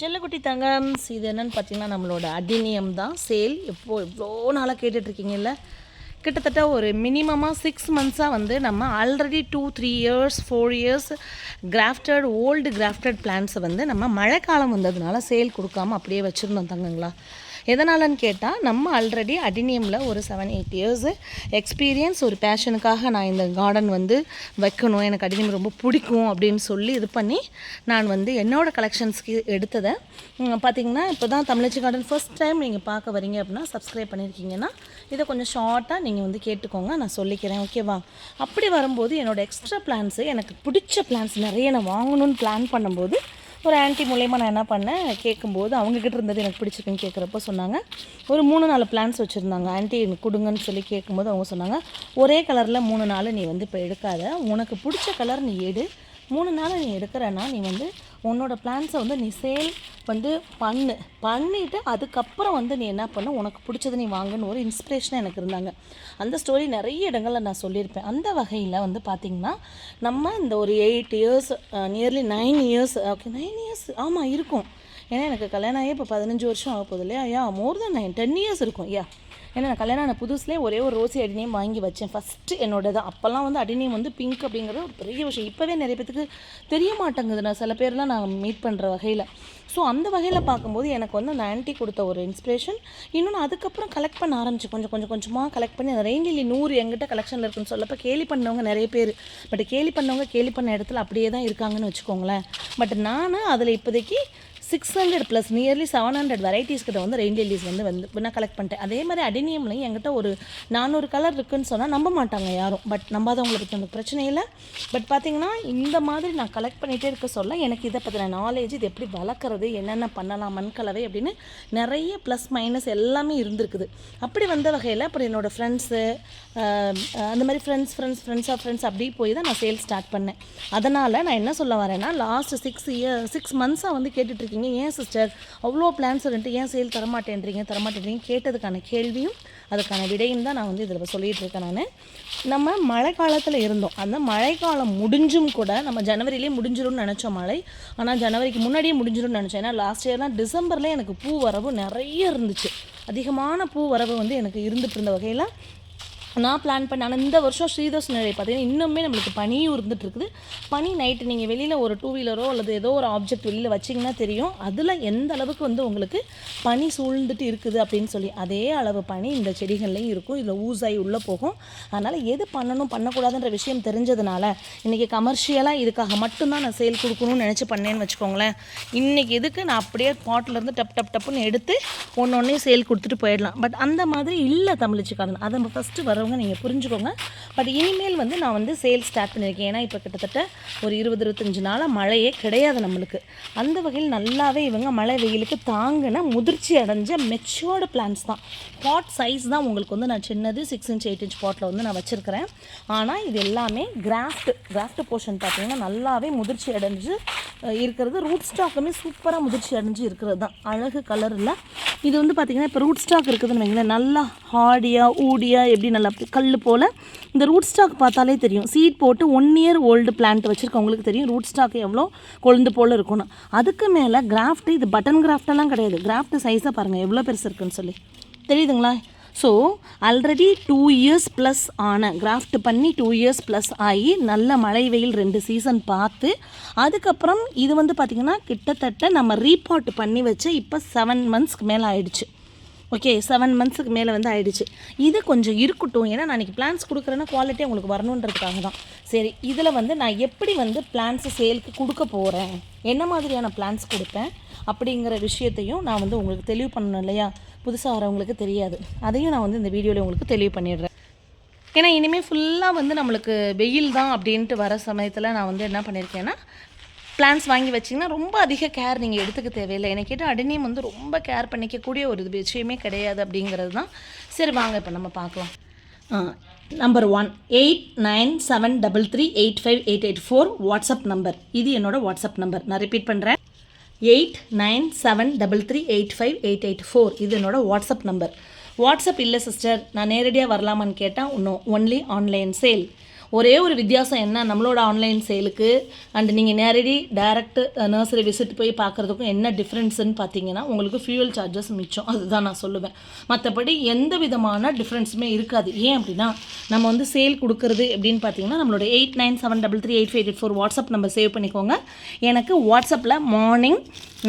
செல்லக்குட்டி தங்கம்ஸ் இது என்னன்னு பார்த்தீங்கன்னா நம்மளோட அடினியம் தான். சேல் எப்போ எவ்வளோ நாளாக கேட்டுட்ருக்கீங்கல்ல? கிட்டத்தட்ட ஒரு மினிமமாக சிக்ஸ் மந்த்ஸாக வந்து நம்ம already two three years four years crafted old crafted பிளான்ஸை வந்து நம்ம மழைக்காலம் வந்ததுனால சேல் கொடுக்காம அப்படியே வச்சுருந்தோம் தங்கங்களா. எதனாலன்னு கேட்டால் நம்ம ஆல்ரெடி அடினியமில் ஒரு செவன் எயிட் இயர்ஸு எக்ஸ்பீரியன்ஸ் ஒரு பேஷனுக்காக நான் இந்த கார்டன் வந்து வைக்கணும். எனக்கு அடினியம் ரொம்ப பிடிக்கும் அப்படின்னு சொல்லி இது பண்ணி நான் வந்து என்னோட கலெக்ஷன்ஸ்க்கு எடுத்ததை. உம், பார்த்தீங்கன்னா இப்போ தான் தமிழச்சி கார்டன் ஃபர்ஸ்ட் டைம் நீங்கள் பார்க்க வரீங்க அப்படின்னா சப்ஸ்கிரைப் பண்ணியிருக்கீங்கன்னா இதை கொஞ்சம் ஷார்ட்டாக நீங்கள் வந்து கேட்டுக்கோங்க. நான் சொல்லிக்கிறேன் ஓகேவா அப்படி வரும்போது என்னோடய எக்ஸ்ட்ரா பிளான்ஸு எனக்கு பிடிச்ச பிளான்ஸ் நிறைய நான் வாங்கணும்னு பிளான் பண்ணும்போது ஒரு ஆன்ட்டி மூலயமா நான் என்ன பண்ணேன்? கேட்கும்போது அவங்கக்கிட்ட இருந்தது எனக்கு பிடிச்சிருக்குன்னு கேட்குறப்ப சொன்னாங்க. ஒரு மூணு நாலு பிளான்ஸ் வச்சுருந்தாங்க. ஆன்ட்டி எனக்கு கொடுங்கன்னு சொல்லி கேட்கும்போது அவங்க சொன்னாங்க ஒரே கலரில் மூணு நாள் நீ வந்து இப்போ எடுக்காத. உனக்கு பிடிச்ச கலர் நீ எடு. மூணு நாள் நீ எடுக்கிறேன்னா நீ வந்து உன்னோட பிளான்ஸை வந்து நீ சேல் வந்து பண்ணு. பண்ணிவிட்டு அதுக்கப்புறம் வந்து நீ என்ன பண்ண? உனக்கு பிடிச்சது நீ வாங்குன்னு ஒரு இன்ஸ்பிரேஷனாக எனக்கு இருந்தாங்க. அந்த ஸ்டோரி நிறைய இடங்களில் நான் சொல்லியிருப்பேன். அந்த வகையில் வந்து பார்த்திங்கன்னா நம்ம இந்த ஒரு eight years nearly nine years okay nine years ஆமாம் இருக்கும். ஏன்னா எனக்கு கல்யாணம் ஆகி இப்போ பதினஞ்சு வருஷம் ஆக போகுது இல்லையா? Yeah more then nine ten years இருக்கும். யா ஏன்னா நான் கல்யாணம் ஆன புதுசுலேயே ஒரே ஒரு ரோசி அடிநேம் வாங்கி வச்சேன். ஃபஸ்ட்டு என்னோட தான் அப்போல்லாம் வந்து அடிநேம் வந்து பிங்க் அப்படிங்கிறது ஒரு பெரிய விஷயம். இப்போவே நிறைய பேத்துக்கு தெரிய மாட்டேங்குது. நான் சில பேர்லாம் நான் மீட் பண்ணுற வகையில். ஸோ அந்த வகையில் பார்க்கும்போது எனக்கு வந்து அந்த ஆன்ட்டி கொடுத்த ஒரு இன்ஸ்பிரேஷன் இன்னொன்று அதுக்கப்புறம் கலெக்ட் பண்ண ஆரம்பிச்சு கொஞ்சம் கொஞ்சம் கொஞ்சமாக கலெக்ட் பண்ணி அந்த ரெயின்லி நூறு எங்கிட்ட கலெக்ஷனில் இருக்குன்னு சொல்லப்போ கேலி பண்ணவங்க நிறைய பேர். பட் கேலி பண்ணவங்க கேலி பண்ண இடத்துல அப்படியே தான் இருக்காங்கன்னு வச்சுக்கோங்களேன். பட் நான் அதில் இப்போதைக்கு six hundred plus nearly seven hundred varieties கிட்ட வந்து ரெயின் லில்லிஸ் வந்து வந்து நான் கலெக்ட் பண்ணிட்டேன். அதே மாதிரி அடினியம்லையும் என்கிட்ட ஒரு நானூறு கலர் இருக்குன்னு சொன்னால் நம்ப மாட்டாங்க யாரும். பட் நம்பாதவங்களை பற்றி எனக்கு பிரச்சனை இல்லை. பட் பார்த்தீங்கன்னா இந்த மாதிரி நான் கலெக்ட் பண்ணிகிட்டே இருக்க சொல்ல எனக்கு இதை பற்றின நாலேஜ் இது எப்படி வளர்க்குறது என்னென்ன பண்ணலாம் மண்கலவை அப்படின்னு நிறைய ப்ளஸ் மைனஸ் எல்லாமே இருந்திருக்குது. அப்படி வந்த வகையில் அப்புறம் என்னோடய ஃப்ரெண்ட்ஸு அந்த மாதிரி friends friends friends of friends அப்படி போய் தான் நான் சேல்ஸ் ஸ்டார்ட் பண்ணேன். அதனால் நான் என்ன சொல்ல வரேன்னா லாஸ்ட் சிக்ஸ் இயர் சிக்ஸ் மந்த்ஸாக வந்து கேட்டுட்ருக்கீங்க ஏன் சிஸ்டர் அவ்வளோ பிளான்ஸ் இருந்துட்டு ஏன் சேல் தரமாட்டேன்றீங்க? தரமாட்டேன்றீங்க கேட்டதுக்கான கேள்வியும் அதுக்கான விடையும் தான் நான் வந்து இதில் சொல்லிகிட்டு இருக்கேன் நான். நம்ம மழை காலத்தில் இருந்தோம். அந்த மழைக்காலம் முடிஞ்சும் கூட நம்ம ஜனவரியிலே முடிஞ்சிடும்னு நினச்சோம் மழை. ஆனால் ஜனவரிக்கு முன்னாடியே முடிஞ்சிடும்னு நினச்சோம் ஏன்னா லாஸ்ட் இயர்லாம் டிசம்பர்லேயே எனக்கு பூ வரவு நிறைய இருந்துச்சு. அதிகமான பூ வரவு வந்து எனக்கு இருந்துட்டு இருந்த வகையில் நான் பிளான் பண்ண ஆனால் இந்த வருஷம் ஸ்ரீதோஷ் நிலை பார்த்தீங்கன்னா இன்னுமே நம்மளுக்கு பனியும் இருந்துட்டு இருக்குது பனி நைட்டு நீங்கள் வெளியில் ஒரு டூ வீலரோ அல்லது ஏதோ ஒரு ஆப்ஜெக்ட் வெளியில் வச்சிங்கன்னா தெரியும். அதில் எந்த அளவுக்கு வந்து உங்களுக்கு பனி சூழ்ந்துட்டு இருக்குது அப்படின்னு சொல்லி அதே அளவு பனி இந்த செடிகள்லையும் இருக்கும். இதில் ஊசாய் உள்ளே போகும். அதனால் எது பண்ணணும் பண்ணக்கூடாதுன்ற விஷயம் தெரிஞ்சதுனால இன்றைக்கி கமர்ஷியலாக இதுக்காக மட்டும்தான் நான் சேல் கொடுக்கணும்னு நினச்சி பண்ணேன்னு வச்சுக்கோங்களேன். இன்றைக்கி இதுக்கு நான் அப்படியே பாட்டிலேருந்து டப் டப் டப்புன்னு எடுத்து ஒன்று ஒன்றே சேல் கொடுத்துட்டு போயிடலாம். பட் அந்த மாதிரி இல்லை தமிழ்ச்சிக்காரன் அதை நம்ம ஃபஸ்ட்டு பண்ணுறவங்க நீங்கள் புரிஞ்சுக்கோங்க. பட் இனிமேல் வந்து நான் வந்து சேல் ஸ்டார்ட் பண்ணியிருக்கேன். ஏன்னா இப்போ கிட்டத்தட்ட ஒரு இருபது இருபத்தஞ்சு நாளாக மழையே கிடையாது நம்மளுக்கு. அந்த வகையில் நல்லாவே இவங்க மழை வெயிலுக்கு தாங்கின முதிர்ச்சி அடைஞ்ச மெச்சோர்டு பிளான்ஸ் தான். பாட் சைஸ் தான் உங்களுக்கு வந்து நான் சின்னது six inch eight inch bottle வந்து நான் வச்சுருக்கிறேன். ஆனால் இது எல்லாமே கிராஃப்ட் கிராஃப்ட் போர்ஷன் பார்த்தீங்கன்னா நல்லாவே முதிர்ச்சி அடைஞ்சு இருக்கிறது. ரூட் ஸ்டாக்குமே சூப்பராக முதிர்ச்சி அடைஞ்சு இருக்கிறது தான். அழகு கலரில் இது வந்து பார்த்திங்கன்னா இப்போ ரூட் ஸ்டாக் இருக்குதுன்னு வைங்களேன். நல்லா ஹார்டியாக ஊடியாக எப்படி நல்லா கல் போல். இந்த ரூட் ஸ்டாக் பார்த்தாலே தெரியும். சீட் போட்டு ஒன் இயர் ஓல்டு பிளான்ட் வச்சுருக்கவங்களுக்கு தெரியும் ரூட் ஸ்டாக் எவ்வளோ கொழுந்து போல் இருக்கணும் அதுக்கு மேலே கிராஃப்ட் இது பட்டன் கிராஃப்டெல்லாம் கிடையாது. கிராஃப்ட் சைஸாக பாருங்கள் எவ்வளோ பெருசு இருக்குன்னு சொல்லி. தெரியுதுங்களா? So already two years plus ஆன கிராஃப்ட் பண்ணி டூ இயர்ஸ் ப்ளஸ் ஆகி நல்ல மழை வெயில் ரெண்டு சீசன் பார்த்து அதுக்கப்புறம் இது வந்து பார்த்திங்கன்னா கிட்டத்தட்ட நம்ம ரீபாட் பண்ணி வச்சு இப்போ செவன் மந்த்ஸ்க்கு மேலே ஆயிடுச்சு. ஓகே செவன் மந்த்ஸுக்கு மேலே வந்து ஆயிடுச்சு. இது கொஞ்சம் இருக்கட்டும். ஏன்னா நான் இன்றைக்கி பிளான்ஸ் கொடுக்குறேன்னா குவாலிட்டி உங்களுக்கு வரணுன்றதுக்காக தான். சரி இதில் வந்து நான் எப்படி வந்து பிளான்ஸு சேலுக்கு கொடுக்க போகிறேன் என்ன மாதிரியான பிளான்ஸ் கொடுப்பேன்? அப்படிங்கிற விஷயத்தையும் நான் வந்து உங்களுக்கு தெளிவு பண்ணணும் இல்லையா? புதுசாக வரவங்களுக்கு தெரியாது. அதையும் நான் வந்து இந்த வீடியோவில் உங்களுக்கு தெளிவு பண்ணிடுறேன். ஏன்னா இனிமேல் ஃபுல்லாக வந்து நம்மளுக்கு வெயில் தான் அப்படின்ட்டு வர சமயத்தில் நான் வந்து என்ன பண்ணியிருக்கேன்னா பிளான்ஸ் வாங்கி வச்சிங்கன்னா ரொம்ப அதிக கேர் நீங்கள் எடுத்துக்க தேவையில்லை. என்னை கேட்டால் அடினியம் வந்து ரொம்ப கேர் பண்ணிக்கக்கூடிய ஒரு இது விஷயமே கிடையாது அப்படிங்கிறது தான். சரி வாங்க இப்போ நம்ம பார்க்கலாம். Number one eight nine seven double three eight five eight eight four WhatsApp number இது என்னோடய வாட்ஸ்அப் நம்பர் நான் ரிப்பீட் பண்ணுறேன் eight nine seven double three eight five eight eight four இது என்னோட வாட்ஸ்அப் நம்பர் வாட்ஸ்அப் இல்லை சிஸ்டர் நான் நேரடியாக வரலாமான்னு கேட்டால் இன்னும் ஒன்லி ஆன்லைன் சேல் ஒரே ஒரு வித்தியாசம் என்ன? நம்மளோட ஆன்லைன் சேலுக்கு அண்ட் நீங்கள் நேரடி டைரக்ட் நர்சரி விசிட் போய் பார்க்குறதுக்கும் என்ன டிஃப்ரென்ஸுன்னு பார்த்தீங்கன்னா உங்களுக்கு ஃபியூவல் சார்ஜஸ் மிச்சம். அதுதான் நான் சொல்லுவேன். மற்றபடி எந்த விதமான டிஃப்ரென்ஸுமே இருக்காது. ஏன் அப்படின்னா நம்ம வந்து சேல் கொடுக்குறது எப்படின்னு பார்த்தீங்கன்னா நம்மளோட eight nine seven double three eight five eight four WhatsApp number save பண்ணிக்கோங்க. எனக்கு வாட்ஸ்அப்பில் மார்னிங்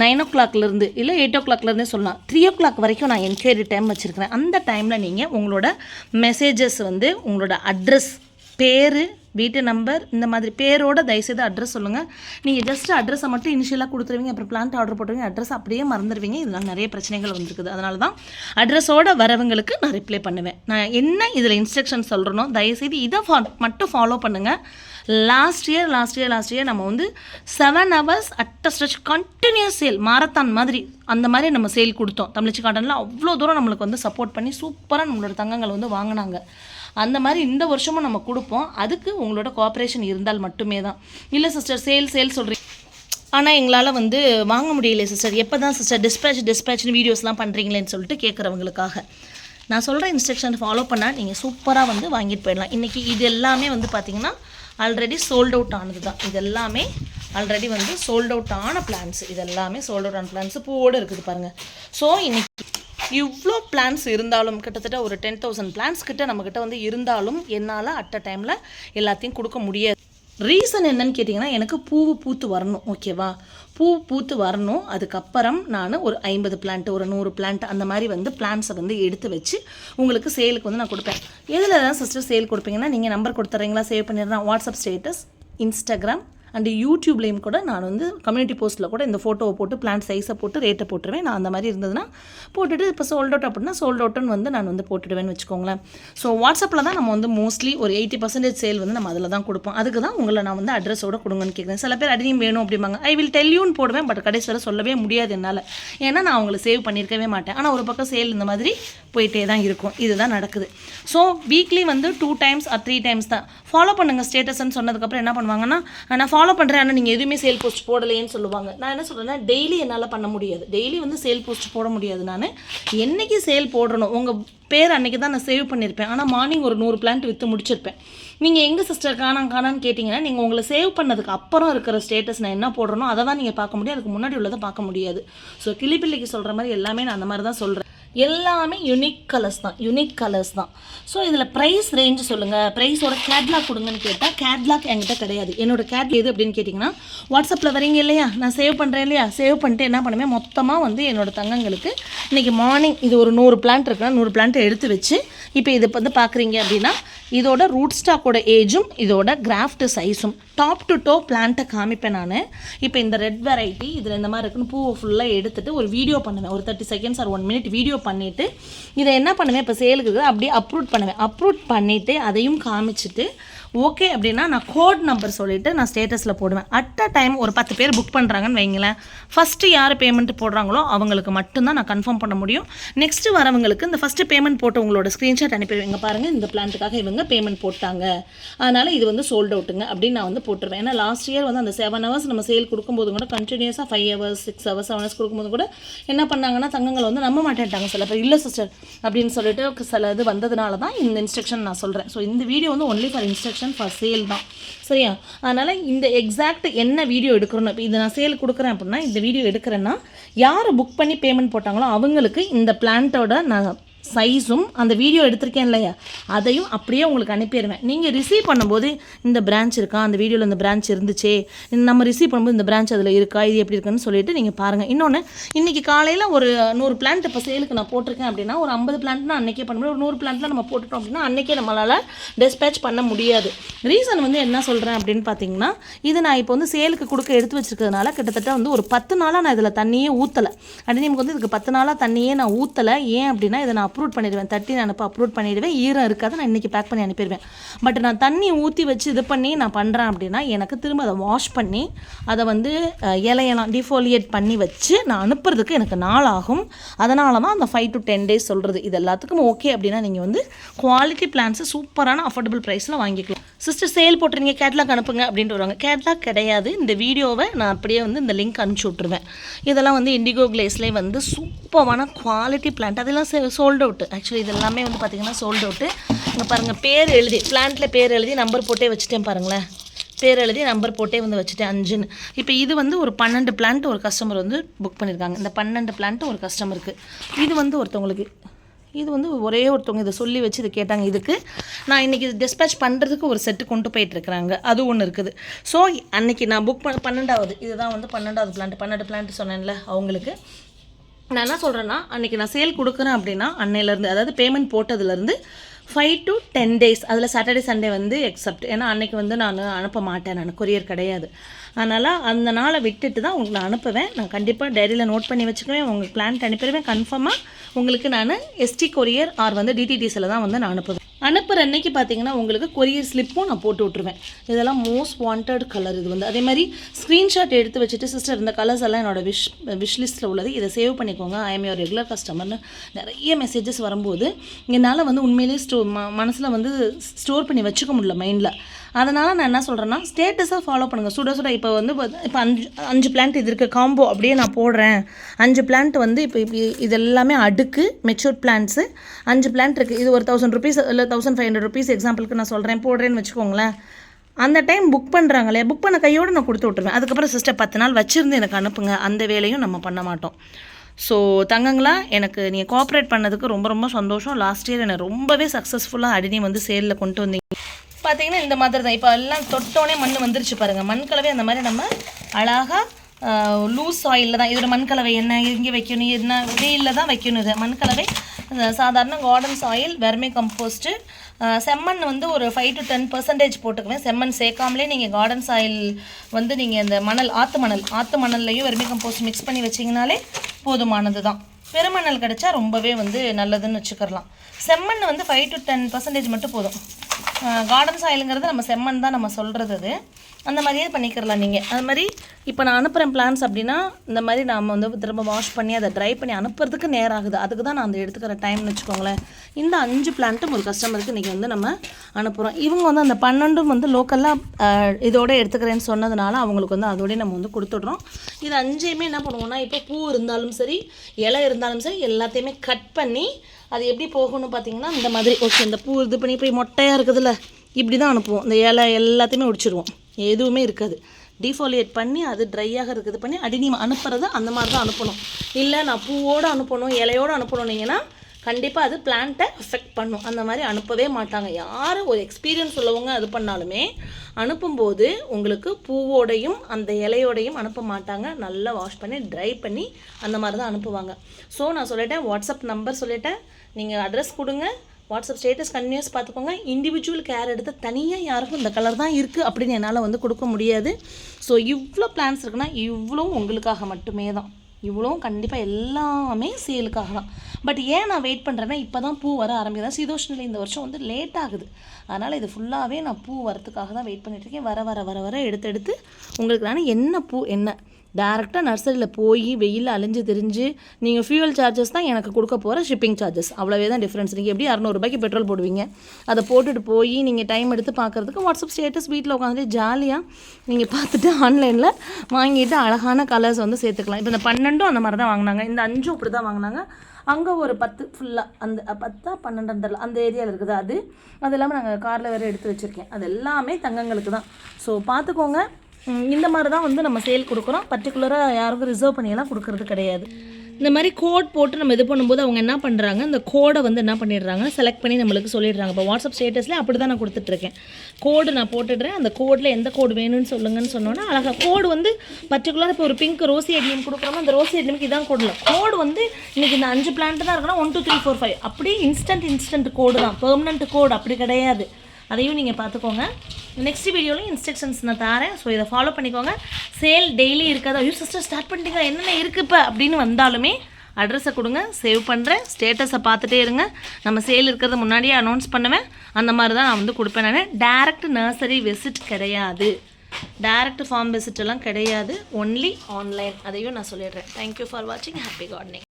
நைன் ஓ கிளாக்லேருந்து இல்லை எயிட் ஓ கிளாக்லேருந்தே சொல்லலாம். த்ரீ ஓ கிளாக் வரைக்கும் நான் என்கொயரி டைம் வச்சுருக்கிறேன். அந்த டைமில் நீங்கள் உங்களோட மெசேஜஸ் வந்து உங்களோட அட்ரஸ் பேர் வீட்டு நம்பர் இந்த மாதிரி பேரோட தயவுசெய்து அட்ரஸ் சொல்லுங்கள் நீங்கள் ஜஸ்ட் அட்ரஸை மட்டும் இனிஷியலாக கொடுத்துருவீங்க அப்புறம் பிளான்ட் ஆர்டர் போட்டுருவீங்க அட்ரஸ் அப்படியே மறந்துடுவீங்க இதெல்லாம் நிறைய பிரச்சனைகள் வந்திருக்குது. அதனால தான் அட்ரஸோட வரவங்களுக்கு நான் ரிப்ளை பண்ணுவேன். நான் என்ன இதில் இன்ஸ்ட்ரக்ஷன் சொல்கிறனோ தயவுசெய்து இதை ஃபா மட்டும் ஃபாலோ பண்ணுங்கள் last year last year last year நம்ம வந்து செவன் ஹவர்ஸ் அட்ட ஸ்ட்ரெச் கண்டினியூஸ் சேல் மாரத்தான் மாதிரி அந்த மாதிரி நம்ம சேல் கொடுத்தோம். தமிழ்ச்சி காட்டனில் அவ்வளோ தூரம் நம்மளுக்கு வந்து சப்போர்ட் பண்ணி சூப்பராக நம்மளோட தங்கங்கள் வந்து வாங்கினாங்க. அந்த மாதிரி இந்த வருஷமும் நம்ம கொடுப்போம். அதுக்கு உங்களோட கோஆப்ரேஷன் இருந்தால் மட்டுமே தான் இல்லை சிஸ்டர் சேல் சேல் சொல்கிறீங்க ஆனால் எங்களால் வந்து வாங்க முடியல சிஸ்டர் எப்போ தான் சிஸ்டர் டிஸ்பேச் டிஸ்பேச்னு வீடியோஸ்லாம் பண்ணுறீங்களேன்னு சொல்லிட்டு கேட்குறவங்களுக்காக நான் சொல்கிற இன்ஸ்ட்ரக்ஷன் ஃபாலோ பண்ணால் நீங்கள் சூப்பராக வந்து வாங்கிட்டு போயிடலாம். இன்றைக்கி இது எல்லாமே வந்து பார்த்திங்கன்னா ஆல்ரெடி சோல்ட் அவுட் ஆனது தான் இது எல்லாமே ஆல்ரெடி வந்து சோல்ட் அவுட் ஆன பிளான்ஸ் இது எல்லாமே சோல்ட் அவுட் ஆன பிளான்ஸ் பூவோடு இருக்குது பாருங்கள் ஸோ இன்னைக்கு இவ்வளோ பிளான்ஸ் இருந்தாலும் கிட்டத்தட்ட ஒரு டென் தௌசண்ட் பிளான்ஸ் கிட்ட நம்மக்கிட்ட வந்து இருந்தாலும் என்னால் அட் அ டைமில் எல்லாத்தையும் கொடுக்க முடியாது. ரீசன் என்னன்னு கேட்டிங்கன்னா எனக்கு பூவு பூத்து வரணும் ஓகேவா பூ பூத்து வரணும். அதுக்கப்புறம் நான் ஒரு ஐம்பது பிளான்ட் ஒரு நூறு பிளான்ட் அந்த மாதிரி வந்து பிளான்ஸை வந்து எடுத்து வச்சு உங்களுக்கு சேலுக்கு வந்து நான் கொடுப்பேன். எதில் தான் சிஸ்டர் சேல் கொடுப்பீங்கன்னா நீங்கள் நம்பர் கொடுத்துறீங்களா சேவ் பண்ணிடுறேன் வாட்ஸ்அப் ஸ்டேட்டஸ் இன்ஸ்டாகிராம் அண்ட் யூடியூப்லேயும் கூட நான் வந்து கம்யூனிட்டி போஸ்ட்டில் கூட இந்த ஃபோட்டோவை போட்டு பிளான் சைஸை போட்டு ரேட்டை போட்டுருவேன். நான் அந்த மாதிரி இருந்ததுன்னா போட்டுட்டு இப்போ சோல்ட் அவுட் அப்படின்னா சோல்ட் அவுட்னு வந்து நான் வந்து போட்டுடுவேன்னு வச்சுக்கோங்களேன். ஸோ வாட்ஸ்அப்பில் தான் நம்ம வந்து மோஸ்ட்லி ஒரு எயிட்டி பர்சன்டேஜ் சேல் வந்து நம்ம அதில் தான் கொடுப்போம். அதுக்கு தான் உங்களை நான் வந்து அட்ரஸோட கொடுங்கன்னு கேட்குறேன் சில பேர் அடியும் வேணும் அப்படிம்பாங்க. ஐ வில் டெல்யூன்னு போடுவேன் பட் கடைசி வரை சொல்லவே முடியாது என்னால். ஏன்னா நான் அவங்களை சேவ் பண்ணியிருக்கவே மாட்டேன். ஆனால் ஒரு பக்கம் சேல் இந்த மாதிரி போயிட்டே தான் இருக்கும். இதுதான் நடக்குது. ஸோ வீக்லி வந்து two times or three times தான். ஃபாலோ பண்ணுங்கள் ஸ்டேட்டஸ்ன்னு சொன்னதுக்கப்புறம் என்ன பண்ணுவாங்கன்னா நான் ஃபாலோ பண்ணுறேன் ஆனால் நீங்கள் எதுவுமே சேல் போஸ்ட் போடலையேன்னு சொல்லுவாங்க. நான் என்ன சொல்கிறேன்னா டெய்லி என்னால் பண்ண முடியாது. டெய்லி வந்து சேல் போஸ்ட் போட முடியாது. நான் என்னைக்கு சேல் போடணும்? உங்கள் பேர் அன்றைக்கி தான் நான் சேவ் பண்ணியிருப்பேன் ஆனால் மார்னிங் ஒரு நூறு பிளான்ட் விற்று முடிச்சிருப்பேன். நீங்கள் எங்கள் சிஸ்டர் காணாம் காணான்னு கேட்டிங்கன்னா நீங்கள் உங்களை சேவ் பண்ணதுக்கு அப்புறம் இருக்கிற ஸ்டேட்டஸ் நான் என்ன போடுறனோ அதை தான் நீங்கள் பார்க்க முடியும். அதுக்கு முன்னாடி உள்ளதை பார்க்க முடியாது. ஸோ கிளிப்பிள்ளைக்கு சொல்கிற மாதிரி எல்லாமே நான் அந்த மாதிரி தான் சொல்கிறேன் எல்லாமே யுனிக் கலர்ஸ் தான் யுனிக் கலர்ஸ் தான். ஸோ இதில் ப்ரைஸ் ரேஞ்சு சொல்லுங்கள் ப்ரைஸோட கேட்லாக் கொடுங்கன்னு கேட்டால் கேட்லாக் என்கிட்ட கிடையாது. என்னோட கேட் எது அப்படின்னு கேட்டிங்கன்னா வாட்ஸ்அப்பில் வரீங்க இல்லையா? நான் சேவ் பண்ணுறேன் இல்லையா? சேவ் பண்ணிட்டு என்ன பண்ணுவேன்? மொத்தமாக வந்து என்னோடய தங்கங்களுக்கு இன்றைக்கி மார்னிங் இது ஒரு நூறு பிளான்ட் இருக்குன்னா நூறு பிளான்ட்டை எடுத்து வச்சு இப்போ இது வந்து பார்க்குறீங்க அப்படின்னா இதோட ரூட் ஸ்டாக்கோட ஏஜும் இதோட கிராஃப்ட் சைஸும் டாப் டு டோ பிளான்ட்டை காமிப்பேன் நான். இப்போ இந்த ரெட் வெரைட்டி இதில் இந்த மாதிரி இருக்குன்னு பூவை ஃபுல்லாக எடுத்துட்டு ஒரு வீடியோ பண்ணுவேன். ஒரு thirty seconds or one minute video பண்ணிவிட்டு இதை என்ன பண்ணுவேன்? இப்போ சேலுக்கு அப்படியே அப்ரூட் பண்ணுவேன். அப்ரூட் பண்ணிவிட்டு அதையும் காமிச்சிட்டு ஓகே அப்படின்னா நான் கோட் நம்பர் சொல்லிவிட்டு நான் ஸ்டேட்டஸில் போடுவேன். அட் அ டைம் ஒரு பத்து பேர் புக் பண்ணுறாங்கன்னு வைங்களேன். ஃபஸ்ட்டு யார் பேமெண்ட் போடுறாங்களோ அவங்களுக்கு மட்டும்தான் நான் கன்ஃபார்ம் பண்ண முடியும். நெக்ஸ்ட்டு வரவங்களுக்கு இந்த ஃபஸ்ட்டு பேமெண்ட் போட்டு உங்களோட ஸ்க்ரீன்ஷாட் அனுப்பிடுவீங்க பாருங்கள் இந்த பிளான்ட்டுக்காக இவங்க பேமெண்ட் போட்டாங்க. அதனால் இது வந்து சோல்ட் அவுட்டுங்க அப்படின்னு நான் வந்து போட்டுருவேன். ஏன்னா லாஸ்ட் இயர் வந்து அந்த செவன் ஹவர்ஸ் நம்ம சேல் கொடுக்கும்போது கூட கண்டினியூஸாக five hours six hours seven hours கொடுக்கும்போது கூட என்ன பண்ணாங்கன்னா தங்கங்களை வந்து நம்ப மாட்டேன்ட்டாங்க சில பேர். இல்லை சிஸ்டர் அப்படின்னு சொல்லிட்டு சில இது வந்ததுனால தான் இந்த இன்ஸ்ட்ரக்ஷன் நான் சொல்கிறேன் ஸோ இந்த வீடியோ வந்து only for instruction for sale தான். சரியா? அதனால் இந்த எக்ஸாக்ட் என்ன வீடியோ எடுக்கிறோம் இப்போ இதை நான் சேல் கொடுக்குறேன் அப்படின்னா இந்த வீடியோ எடுக்கிறேன்னா யார் புக் பண்ணி பேமெண்ட் போட்டாங்களோ அவங்களுக்கு இந்த பிளான்ட்டோட நான் சைஸும் அந்த வீடியோ எடுத்திருக்கேன் இல்லையா? அதையும் அப்படியே உங்களுக்கு அனுப்பிடுவேன். நீங்கள் ரிசீவ் பண்ணும்போது இந்த பிரான்ச் இருக்கா? அந்த வீடியோவில் இந்த பிரான்ச் இருந்துச்சே. நம்ம ரிசீவ் பண்ணும்போது இந்த பிரான்ச் அதில் இருக்கா? இது எப்படி இருக்குன்னு சொல்லிட்டு நீங்கள் பாருங்கள் இன்னொன்று இன்றைக்கி காலையில் ஒரு நூறு பிளான்ட் இப்போ சேலுக்கு நான் போட்டிருக்கேன் அப்படின்னா ஒரு ஐம்பது பிளான்ட்னா அன்றைக்கே பண்ண முடியும். ஒரு நூறு பிளான்ட்லாம் நம்ம போட்டுட்டோம் அப்படின்னா அன்றைக்கே நம்மளால் டிஸ்பேச் பண்ண முடியாது. ரீசன் வந்து என்ன சொல்கிறேன் அப்படின்னு பார்த்தீங்கன்னா இது நான் இப்போ வந்து சேலுக்கு கொடுக்க எடுத்து வச்சுருக்கிறதுனால கிட்டத்தட்ட வந்து ஒரு பத்து நாளாக நான் இதில் தண்ணியே ஊற்றலை அடினியமுக்கு வந்து இதுக்கு பத்து நாளாக தண்ணியே நான் ஊற்றலை ஏன் அப்படின்னா இதை நான் அப்ரூவ் பண்ணிடுவேன். தட்டி நான் அனுப்ப அப்லோட் பண்ணிடுவேன். ஈரம் இருக்காது நான் இன்றைக்கி பேக் பண்ணி அனுப்பிடுவேன். பட் நான் தண்ணி ஊற்றி வச்சு இது பண்ணி நான் பண்ணுறேன் அப்படின்னா எனக்கு திரும்ப அதை வாஷ் பண்ணி அதை வந்து இலையெல்லாம் டிஃபோலியேட் பண்ணி வச்சு நான் அனுப்புறதுக்கு எனக்கு நாள் ஆகும். அதனால தான் அந்த ஃபைவ் டு டென் டேஸ் சொல்கிறது இது எல்லாத்துக்கும் ஓகே அப்படின்னா நீங்கள் வந்து குவாலிட்டி பிளான்ஸை சூப்பரான அஃபோர்டபுள் ப்ரைஸில் வாங்கிக்கலாம். சிஸ்டர் சேல் போட்டுருங்க கேட்லாக் அனுப்புங்க அப்படின்ட்டு வருவாங்க. கேட்லாக் கிடையாது. இந்த வீடியோவை நான் அப்படியே வந்து இந்த லிங்க் அனுப்பிச்சி விட்ருவேன் இதெல்லாம் வந்து இண்டிகோ கிளேஸ்லேயே வந்து சூப்பரான குவாலிட்டி பிளான்ட் அதெல்லாம் சோல்டு அவுட்டு ஆக்சுவலி இது எல்லாமே வந்து பார்த்திங்கன்னா சோல்ட் அவுட்டு இங்கே பாருங்கள் பேர் எழுதி பிளான்ட்டில் பேர் எழுதி நம்பர் போட்டே வச்சுட்டேன் பாருங்களேன். பேர் எழுதி நம்பர் போட்டே வந்து வச்சுட்டேன் அஞ்சுன்னு. இப்போ இது வந்து ஒரு பன்னெண்டு பிளான்ட் ஒரு கஸ்டமர் வந்து புக் பண்ணியிருக்காங்க இந்த பன்னெண்டு பிளான்ட் ஒரு கஸ்டமருக்கு இது வந்து ஒருத்தவங்களுக்கு இது வந்து ஒரே ஒருத்தவங்க இதை சொல்லி வச்சு இதை கேட்டாங்க. இதுக்கு நான் இன்றைக்கி இது டிஸ்பேச் பண்ணுறதுக்கு ஒரு செட்டு கொண்டு போயிட்டுருக்குறாங்க அது ஒன்று இருக்குது. ஸோ அன்றைக்கி நான் புக் பண்ண பன்னெண்டாவது இதுதான் வந்து பன்னெண்டாவது பிளான்ட் பன்னெண்டு பிளான்ட் சொன்னேன்ல அவங்களுக்கு. நான் என்ன சொல்கிறேன்னா அன்றைக்கி நான் சேல் கொடுக்குறேன் அப்படின்னா அன்னையிலேருந்து அதாவது பேமெண்ட் போட்டதுலேருந்து ஃபைவ் டு டென் டேஸ் அதில் சாட்டர்டே சண்டே வந்து எக்ஸப்ட் ஏன்னா அன்றைக்கி வந்து நான் அனுப்ப மாட்டேன். நான் கொரியர் கிடையாது. அதனால் அந்த நாளை விட்டுட்டு தான் உங்களுக்கு நான் அனுப்புவேன். நான் கண்டிப்பாக டைரியில் நோட் பண்ணி வச்சுக்குவேன். உங்களுக்கு பிளான் அனுப்பிடுவேன் கன்ஃபார்மாக உங்களுக்கு நான் எஸ்டி கொரியர் ஆர் வந்து டிடிடிஸில் தான் வந்து நான் அனுப்புவேன். அனுப்புகிற அன்னைக்கு பார்த்தீங்கன்னா உங்களுக்கு கொரியர் ஸ்லிப்பும் நான் போட்டு விட்ருவேன் இதெல்லாம் மோஸ்ட் வாண்டட் கலர் இது வந்து. அதே மாதிரி ஸ்க்ரீன்ஷாட் எடுத்து வச்சுட்டு சிஸ்டர் இந்த கலர்ஸ் எல்லாம் என்னோட விஷ் விஷ் லிஸ்ட்டில் உள்ளது. இதை சேவ் பண்ணிக்கோங்க. ஐ எம் யோர் ரெகுலர் கஸ்டமர்னு நிறைய மெசேஜஸ் வரும்போது என்னால் வந்து உண்மையிலேயே ஸ்டோ மனசில் வந்து ஸ்டோர் பண்ணி வச்சுக்க முடியல மைண்டில் அதனால் நான் என்ன சொல்கிறேன்னா ஸ்டேட்டஸை ஃபாலோ பண்ணுங்கள் சுட சுட இப்போ வந்து இப்போ அஞ்சு அஞ்சு பிளான்ட் இது இருக்குது காம்போ அப்படியே நான் போடுறேன். அஞ்சு பிளான்ட் வந்து இப்போ இப்படி இது எல்லாமே அடுக்கு மெச்சூர் பிளான்ட்ஸு அஞ்சு பிளான்ட் இருக்குது இது ஒரு தௌசண்ட் ருபீஸ் இல்லை தௌசண்ட் ஃபைவ் ஹண்ட்ரட் ருபீஸ் எக்ஸாம்பிளுக்கு நான் சொல்கிறேன் போடுறேன்னு வச்சுக்கோங்களேன். அந்த டைம் புக் பண்ணுறாங்களே புக் பண்ண கையோடு நான் கொடுத்து விட்ருவேன் அதுக்கப்புறம் சிஸ்டர் பத்து நாள் வச்சுருந்து எனக்கு அனுப்புங்க. அந்த வேலையும் நம்ம பண்ண மாட்டோம். ஸோ தங்கங்களா எனக்கு நீங்கள் கோஆப்ரேட் பண்ணதுக்கு ரொம்ப ரொம்ப சந்தோஷம். லாஸ்ட் இயர் என்னை ரொம்பவே சக்ஸஸ்ஃபுல்லாக அடினி வந்து சேலில் கொண்டு வந்தீங்க. பார்த்தீங்கன்னா இந்த மாதிரி தான். இப்போ எல்லாம் தொட்டோனே மண் வந்துருச்சு பாருங்கள் மண் கலவை அந்த மாதிரி நம்ம அழகாக லூஸ் ஆயிலில் தான். இதோட மண் கலவை என்ன? இங்கே வைக்கணும். என்ன? வெயிலில் தான் வைக்கணும் இது. மண் கலவை சாதாரண கார்டன் சாயில் வெர்மி கம்போஸ்ட்டு செம்மண் வந்து ஒரு ஃபைவ் டு டென் பர்சன்டேஜ் போட்டுக்குவேன். செம்மண் சேர்க்காமலே நீங்கள் கார்டன் சாயில் வந்து நீங்கள் இந்த மணல் ஆற்று மணல் ஆற்று மணல்லையும் வெர்மி கம்போஸ்ட் மிக்ஸ் பண்ணி வச்சிங்கனாலே போதுமானது தான். பெருமணல் கிடைச்சா ரொம்பவே வந்து நல்லதுன்னு வச்சுக்கிறலாம். செம்மண் வந்து ஃபைவ் டு டென் பர்சன்டேஜ் மட்டும் போதும். கார்டன் சாயிலுங்கிறது நம்ம செம்மண் தான் நம்ம சொல்கிறது அது. அந்த மாதிரியே பண்ணிக்கிறலாம் நீங்கள் அது மாதிரி இப்போ நான் அனுப்புகிறேன் பிளான்ஸ் அப்படின்னா இந்த மாதிரி நாம் வந்து திரும்ப வாஷ் பண்ணி அதை ட்ரை பண்ணி அனுப்புறதுக்கு நேரம் ஆகுது. அதுக்கு தான் நான் அந்த எடுத்துக்கிற டைம்னு வச்சுக்கோங்களேன். இந்த அஞ்சு பிளான்ட்டும் ஒரு கஸ்டமருக்கு இன்றைக்கி வந்து நம்ம அனுப்புகிறோம் இவங்க வந்து அந்த பன்னெண்டும் வந்து லோக்கலாக இதோட எடுத்துக்கிறேன்னு சொன்னதுனால அவங்களுக்கு வந்து அதோடய நம்ம வந்து கொடுத்துட்றோம். இது அஞ்சையுமே என்ன பண்ணுவோம்னா இப்போ பூ இருந்தாலும் சரி இலை இருந்தாலும் சரி எல்லாத்தையுமே கட் பண்ணி அது எப்படி போகணும்னு பார்த்தீங்கன்னா இந்த மாதிரி ஓகே இந்த பூ இது பண்ணி போய் மொட்டையாக இருக்குதுல்ல இப்படி தான் அனுப்புவோம். இந்த இலை எல்லாத்தையுமே உடிச்சிருவோம். எதுவுமே இருக்காது. டிஃபாலியேட் பண்ணி அது ட்ரையாக இருக்குது பண்ணி அடி நீ அனுப்புறது அந்த மாதிரி தான் அனுப்பணும். இல்லை நான் பூவோடு அனுப்பணும் இலையோடு அனுப்பணுன்னீங்கன்னா கண்டிப்பாக அது பிளான்ட்டை அஃபெக்ட் பண்ணும். அந்த மாதிரி அனுப்பவே மாட்டாங்க. யார் ஒரு எக்ஸ்பீரியன்ஸ் உள்ளவங்க அது பண்ணாலுமே அனுப்பும்போது உங்களுக்கு பூவோடையும் அந்த இலையோடையும் அனுப்ப மாட்டாங்க. நல்லா வாஷ் பண்ணி ட்ரை பண்ணி அந்த மாதிரி தான் அனுப்புவாங்க. ஸோ நான் சொல்லிட்டேன் வாட்ஸ்அப் நம்பர் சொல்லிட்டேன். நீங்கள் அட்ரஸ் கொடுங்க. வாட்ஸ்அப் ஸ்டேட்டஸ் கன்யூஸ் பார்த்துக்கோங்க. இண்டிவிஜுவல் கேர் எடுத்து தனியாக யாருக்கும் இந்த கலர் தான் இருக்குது அப்படின்னு என்னால் வந்து கொடுக்க முடியாது. ஸோ இவ்வளோ பிளான்ஸ் இருக்குன்னா இவ்வளோ உங்களுக்காக மட்டுமே தான். இவ்வளோவும் கண்டிப்பாக எல்லாமே சேலுக்காக தான். பட் ஏன் நான் வெயிட் பண்ணுறேன்னா இப்போ தான் பூ வர ஆரம்பிக்குது. சீதோஷ்ணில் இந்த வருஷம் வந்து லேட் ஆகுது. அதனால் இது ஃபுல்லாகவே நான் பூ வரத்துக்காக தான் வெயிட் பண்ணிட்டு இருக்கேன். வர வர வர வர எடுத்து எடுத்து உங்களுக்கு நான் என்ன பூ என்ன? டேரெக்டாக நர்சரியில் போய் வெயிலில் அலைஞ்சு திரிஞ்சு நீங்கள் ஃபியூவல் சார்ஜஸ் தான் எனக்கு கொடுக்க போகிற ஷிப்பிங் சார்ஜஸ் அவ்வளோவே தான் டிஃப்ரென்ஸ் நீங்கள் எப்படி அறநூறுபாய்க்கு பெட்ரோல் போடுவீங்க? அதை போட்டுட்டு போய் நீங்கள் டைம் எடுத்து பார்க்குறதுக்கு வாட்ஸ்அப் ஸ்டேட்டஸ் வீட்டில் உட்காந்துட்டு ஜாலியாக நீங்கள் பார்த்துட்டு ஆன்லைனில் வாங்கிட்டு அழகான கலர்ஸ் வந்து சேர்த்துக்கலாம். இப்போ இந்த பன்னெண்டும் அந்த மாதிரி தான் வாங்கினாங்க. இந்த அஞ்சும் இப்படி தான் வாங்கினாங்க. அங்கே ஒரு பத்து ஃபுல்லாக அந்த பத்தா பன்னெண்டு அந்த ஏரியாவில் இருக்குது அது. அது இல்லாமல் நாங்கள் காரில் வேறு எடுத்து வச்சுருக்கேன். அது எல்லாமே தங்கங்களுக்கு தான் ஸோ பார்த்துக்கோங்க. இந்த மாதிரி தான் வந்து நம்ம சேல் கொடுக்குறோம். பர்டிகுலராக யாருக்கும் ரிசர்வ் பண்ணியெல்லாம் கொடுக்கறது கிடையாது. இந்த மாதிரி கோட் போட்டு நம்ம இது பண்ணும்போது அவங்க என்ன பண்ணுறாங்க இந்த கோடை வந்து என்ன பண்ணிடுறாங்க செலக்ட் பண்ணி நம்மளுக்கு சொல்லிடுறாங்க. இப்போ வாட்ஸ்அப் ஸ்டேட்டஸில் அப்படி தான் நான் கொடுத்துட்ருக்கேன். கோடு நான் போட்டுடுறேன். அந்த கோடில் எந்த கோடு வேணும்னு சொல்லுங்கன்னு சொன்னோன்னா அழகாக கோடு வந்து பர்டிகுலராக இப்போ ஒரு பிங்க் ரோசி ஐடியம் கொடுக்குறோமோ அந்த ரோசி ஐடியமுக்கு இதான் கோடில் கோடு வந்து இன்றைக்கி இந்த அஞ்சு பிளான்ட் தான் இருக்கணும் one two three four five அப்படியே இன்ஸ்டன்ட் இன்ஸ்டன்ட் கோடு தான். பெர்மனண்ட் கோடு அப்படி கிடையாது. அதையும் நீங்கள் பார்த்துக்கோங்க. நெக்ஸ்ட் வீடியோலையும் இன்ஸ்ட்ரக்ஷன்ஸ் நான் தரேன். ஸோ இதை ஃபாலோ பண்ணிக்கோங்க. சேல் டெய்லி இருக்காது? ஐயோ சிஸ்டர் ஸ்டார்ட் பண்ணிட்டீங்க என்னென்ன இருக்குது இப்போ? அப்படின்னு வந்தாலுமே அட்ரஸை கொடுங்க சேவ் பண்ணுறேன் ஸ்டேட்டஸை பார்த்துட்டே இருங்க. நம்ம சேல் இருக்கிறத முன்னாடியே அனௌன்ஸ் பண்ணுவேன். அந்த மாதிரி தான் நான் வந்து கொடுப்பேன் நான். டேரக்ட் நர்சரி விசிட் கிடையாது. டேரக்ட் ஃபார்ம் விசிட் எல்லாம் கிடையாது. ஒன்லி ஆன்லைன் அதையும் நான் சொல்லிடுறேன். தேங்க்யூ ஃபார் வாட்சிங் ஹாப்பி கார்டனிங்